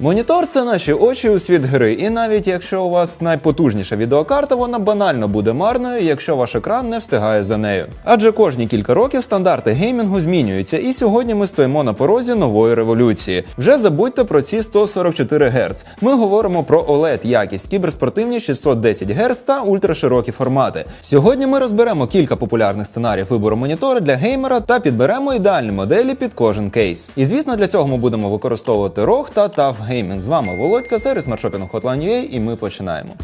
Монітор це наші очі у світ гри, і навіть якщо у вас найпотужніша відеокарта, вона банально буде марною, якщо ваш екран не встигає за нею. Адже кожні кілька років стандарти геймінгу змінюються, і сьогодні ми стоїмо на порозі нової революції. Вже забудьте про ці 144 Гц. Ми говоримо про OLED якість, кіберспортивні 610 Гц та ультраширокі формати. Сьогодні ми розберемо кілька популярних сценаріїв вибору монітора для геймера та підберемо ідеальні моделі під кожен кейс. І звісно, для цього ми будемо використовувати ROG та TUF Gaming. З вами Володька, сервіс маршопінгу Hotline.ua і ми починаємо.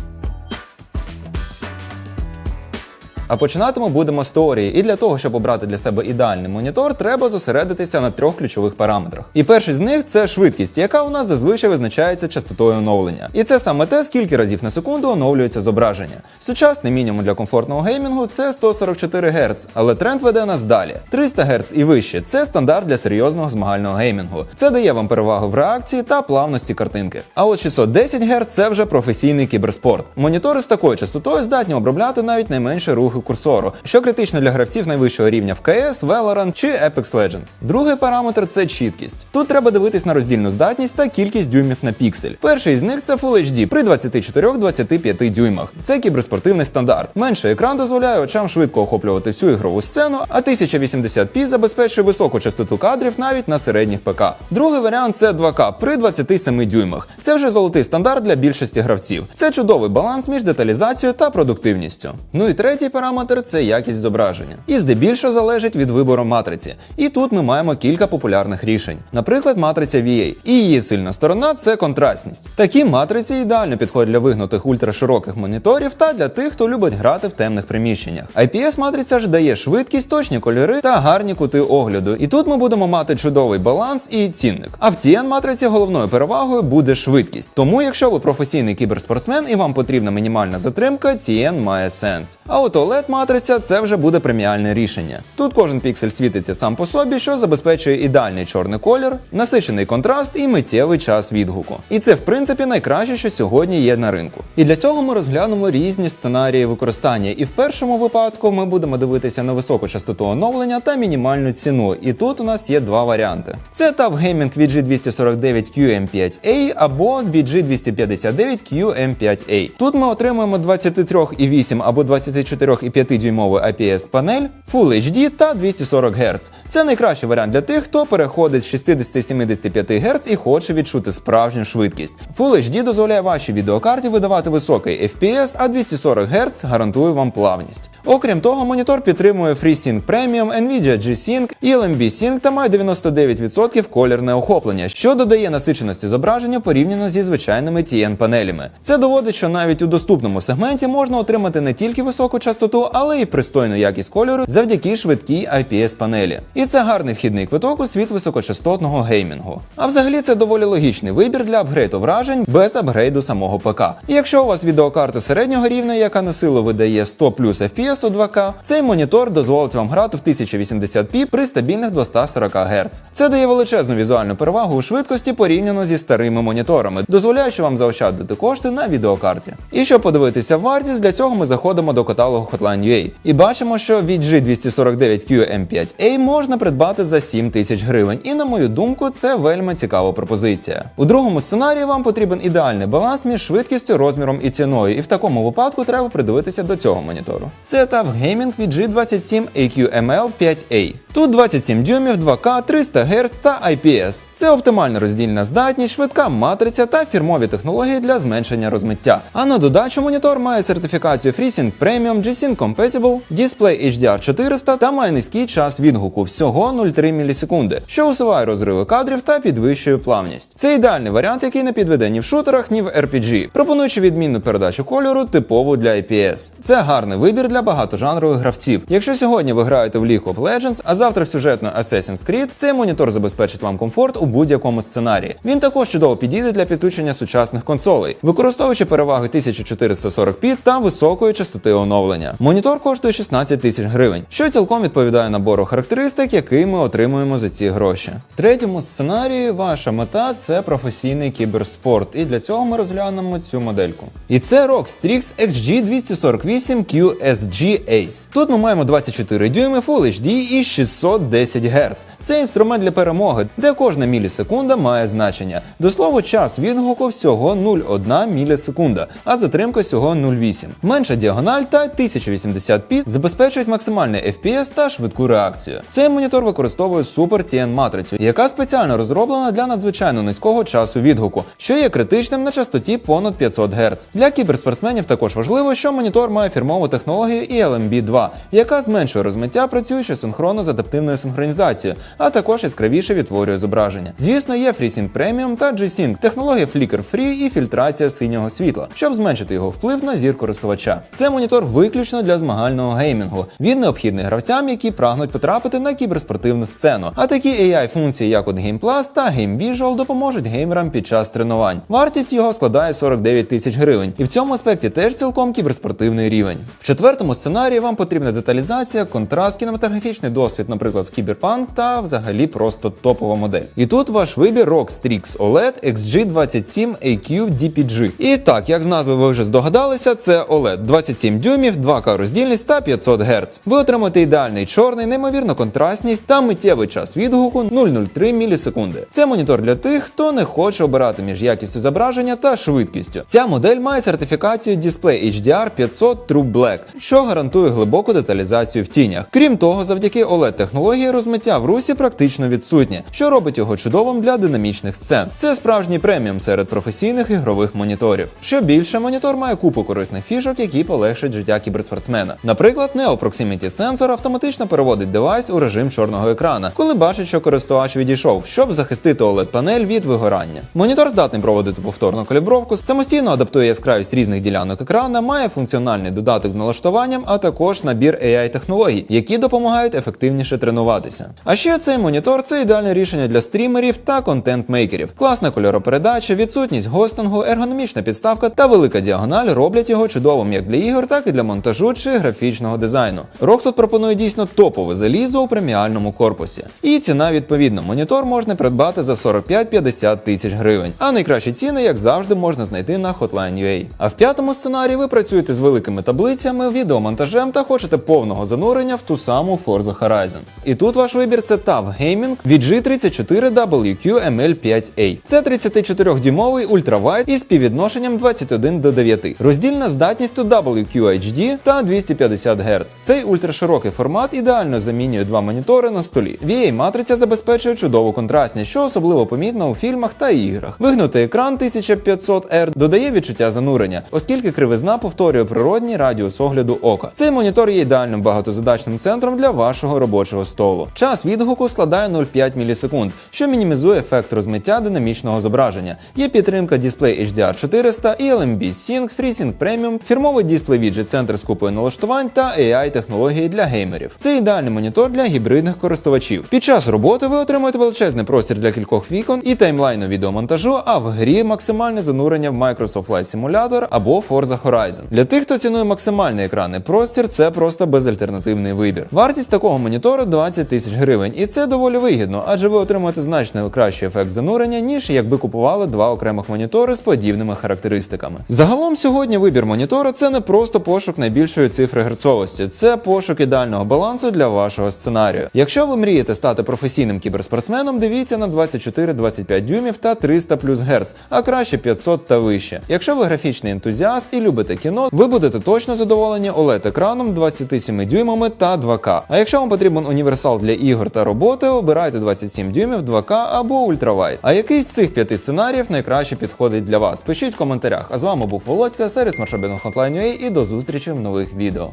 А починати ми будемо з теорії, і для того, щоб обрати для себе ідеальний монітор, треба зосередитися на трьох ключових параметрах. І перший з них це швидкість, яка у нас зазвичай визначається частотою оновлення. І це саме те, скільки разів на секунду оновлюється зображення. Сучасний мінімум для комфортного геймінгу це 144 Гц, але тренд веде нас далі. 300 Гц і вище це стандарт для серйозного змагального геймінгу. Це дає вам перевагу в реакції та плавності картинки. А от 610 Гц це вже професійний кіберспорт. Монітори з такою частотою здатні обробляти навіть найменше рухи курсору, що критично для гравців найвищого рівня в CS, Valorant чи Apex Legends. Другий параметр це чіткість. Тут треба дивитись на роздільну здатність та кількість дюймів на піксель. Перший з них це Full HD при 24-25 дюймах. Це кіберспортивний стандарт. Менший екран дозволяє очам швидко охоплювати всю ігрову сцену, а 1080p забезпечує високу частоту кадрів навіть на середніх ПК. Другий варіант це 2К при 27 дюймах. Це вже золотий стандарт для більшості гравців. Це чудовий баланс між деталізацією та продуктивністю. Ну і третій параметр це якість зображення. І здебільшого залежить від вибору матриці. І тут ми маємо кілька популярних рішень. Наприклад, матриця VA. І її сильна сторона це контрастність. Такі матриці ідеально підходять для вигнутих ультрашироких моніторів та для тих, хто любить грати в темних приміщеннях. IPS матриця ж дає швидкість, точні кольори та гарні кути огляду. І тут ми будемо мати чудовий баланс і цінник. А в TN матриці головною перевагою буде швидкість. Тому, якщо ви професійний кіберспортсмен і вам потрібна мінімальна затримка, TN має сенс. А от OLED oled матриця це вже буде преміальне рішення. Тут кожен піксель світиться сам по собі, що забезпечує ідеальний чорний колір, насичений контраст і миттєвий час відгуку. І це, в принципі, найкраще, що сьогодні є на ринку. І для цього ми розглянемо різні сценарії використання. І в першому випадку ми будемо дивитися на високу частоту оновлення та мінімальну ціну. І тут у нас є два варіанти: це TAV Gaming VG249 QM5A або VG259 QM5A. Тут ми отримуємо 23,8 або 24 4,5-дюймову IPS-панель, Full HD та 240 Гц. Це найкращий варіант для тих, хто переходить з 60-75 Гц і хоче відчути справжню швидкість. Full HD дозволяє вашій відеокарті видавати високий FPS, а 240 Гц гарантує вам плавність. Окрім того, монітор підтримує FreeSync Premium, Nvidia G-Sync, LMB Sync та має 99% колірне охоплення, що додає насиченості зображення порівняно зі звичайними TN-панелями. Це доводить, що навіть у доступному сегменті можна отримати не тільки високу частоту але й пристойну якість кольору завдяки швидкій IPS панелі. І це гарний вхідний квиток у світ високочастотного геймінгу. А взагалі це доволі логічний вибір для апгрейду вражень без апгрейду самого ПК. І якщо у вас відеокарта середнього рівня, яка на силу видає 100 плюс FPS у 2К, цей монітор дозволить вам грати в 1080p при стабільних 240 Гц. Це дає величезну візуальну перевагу у швидкості порівняно зі старими моніторами, дозволяючи вам заощадити кошти на відеокарті. І щоб подивитися вартість, для цього ми заходимо до каталогу Hotline.ua і бачимо, що VG249QM5A можна придбати за 7 тисяч гривень. І на мою думку, це вельми цікава пропозиція. У другому сценарії вам потрібен ідеальний баланс між швидкістю, розміром і ціною. І в такому випадку треба придивитися до цього монітору. Це TUF Gaming VG27 AQML 5A. Тут 27 дюймів, 2К, 300 Гц та IPS. Це оптимальна роздільна здатність, швидка матриця та фірмові технології для зменшення розмиття. А на додачу монітор має сертифікацію FreeSync Premium, G-Sync Compatible, Display HDR 400 та має низький час відгуку всього 0,3 мілісекунди, що усуває розриви кадрів та підвищує плавність. Це ідеальний варіант, який не підведе ні в шутерах, ні в RPG, пропонуючи відмінну передачу кольору, типову для IPS. Це гарний вибір для багатожанрових гравців. Якщо сьогодні ви граєте в League of Legends, а завтра в сюжетну Assassin's Creed, цей монітор забезпечить вам комфорт у будь-якому сценарії. Він також чудово підійде для підключення сучасних консолей, використовуючи переваги 1440p та високої частоти оновлення. Монітор коштує 16 тисяч гривень, що цілком відповідає набору характеристик, який ми отримуємо за ці гроші. В третьому сценарії ваша мета це професійний кіберспорт, і для цього ми розглянемо цю модельку. І це ROG Strix XG248 QSG Ace. Тут ми маємо 24 дюйми Full HD і 610 Гц. Це інструмент для перемоги, де кожна мілісекунда має значення. До слова, час відгуку всього 0,1 мілісекунда, а затримка всього 0,8. Менша діагональ та 1080p забезпечують максимальний FPS та швидку реакцію. Цей монітор використовує Super TN матрицю, яка спеціально розроблена для надзвичайно низького часу відгуку, що є критичним на частоті понад 500 Гц. Для кіберспортсменів також важливо, що монітор має фірмову технологію ELMB 2, яка зменшує розмиття, працюючи синхронно з адаптивною синхронізацією, а також яскравіше відтворює зображення. Звісно, є FreeSync Premium та G-Sync, технологія Flicker Free і фільтрація синього світла, щоб зменшити його вплив на зір користувача. Це монітор виключно для змагального геймінгу. Він необхідний гравцям, які прагнуть потрапити на кіберспортивну сцену. А такі AI функції, як от Game Plus та Game Visual, допоможуть геймерам під час тренувань. Вартість його складає 49 тисяч гривень, і в цьому аспекті теж цілком кіберспортивний рівень. В четвертому сценарії вам потрібна деталізація, контраст, кінематографічний досвід, наприклад, в Cyberpunk та взагалі просто топова модель. І тут ваш вибір ROG Strix OLED XG27 AQ DPG. І так, як з назви ви вже здогадалися, це OLED 27 дюймів, 2К роздільність та 500 Гц. Ви отримаєте ідеальний чорний, неймовірну контрастність та миттєвий час відгуку 0,03 мілісекунди. Це монітор для тих, хто не хоче обирати між якістю зображення та швидкістю. Ця модель має сертифікацію Display HDR 500 True Black, що гарантує глибоку деталізацію в тінях. Крім того, завдяки oled технології розмиття в русі практично відсутнє, що робить його чудовим для динамічних сцен. Це справжній преміум серед професійних ігрових моніторів. Що більше, монітор має купу корисних фішок, які полегшать життя кіберспортсмена. Наприклад, Neo Proximity Sensor автоматично переводить девайс у режим чорного екрана, коли бачить, що користувач відійшов, щоб захистити oled панель від вигорання. Монітор здатний проводити повторну калібровку, самостійно адаптує яскравість різних ділянок екрана, має функціональний додаток з налаштуванням, а також набір AI технологій, які допомагають ефективніше тренуватися. А ще цей монітор це ідеальне рішення для стрімерів та контент-мейкерів. Класна кольоропередача, відсутність гостингу, ергономічна підставка та велика діагональ роблять його чудовим як для ігор, так і для монтажу чи графічного дизайну. ROG тут пропонує дійсно топове залізо у преміальному корпусі. І ціна відповідно. Монітор можна придбати за 45-50 тисяч гривень. А найкращі ціни, як завжди, можна знайти на Hotline.ua. А в п'ятому сценарії ви працюєте з великими таблицями, відеомонтажем та хочете повного занурення в ту саму Forza Horizon. І тут ваш вибір це TAF Gaming VG34WQ ML5A. Це 34-дюймовий ультравайд із співвідношенням 21 до 9. Роздільна здатність WQHD та 250 Гц. Цей ультраширокий формат ідеально замінює два монітори на столі. VA-матриця забезпечує чудову контрастність, що особливо помітно у фільмах та іграх. Вигнутий екран 1500R додає відчуття занурення, оскільки кривизна повторює природній радіус огляду ока. Цей монітор є ідеальним багатозадачним центром для вашого робочого столу. Час відгуку складає 0,5 мілісекунд, що мінімізує ефект розмиття динамічного зображення. Є підтримка Display HDR 400, ELMB Sync, FreeSync Premium, фірмовий дисплей віджит центр з купою налаштувань та AI технології для геймерів. Це ідеальний монітор для гібридних користувачів. Під час роботи ви отримуєте величезний простір для кількох вікон і таймлайну відеомонтажу, а в грі максимальне занурення в Microsoft Flight Simulator або Forza Horizon. Для тих, хто цінує максимальний екранний простір, це просто безальтернативний вибір. Вартість такого монітору 20 тисяч гривень, і це доволі вигідно, адже ви отримуєте значно кращий ефект занурення, ніж якби купували два окремих монітори з подібними характеристиками. Загалом сьогодні вибір монітора це не просто пошук найбільшої цифри герцовості, це пошук ідеального балансу для вашого сценарію. Якщо ви мрієте стати професійним кіберспортсменом, дивіться на 24-25 дюймів та 300 плюс Гц, а краще 500 та вище. Якщо ви графічний ентузіаст і любите кіно, ви будете точно задоволені oled екраном 27 дюймами та 2К. А якщо вам потрібен універсал для ігор та роботи, обирайте 27 дюймів 2К або ультравайд. А який з цих п'яти сценаріїв найкраще підходить для вас? Пишіть в коментарях. А з вами був Володька, сервіс маршабіну Hotline.ua і до зустрічі в нових відео.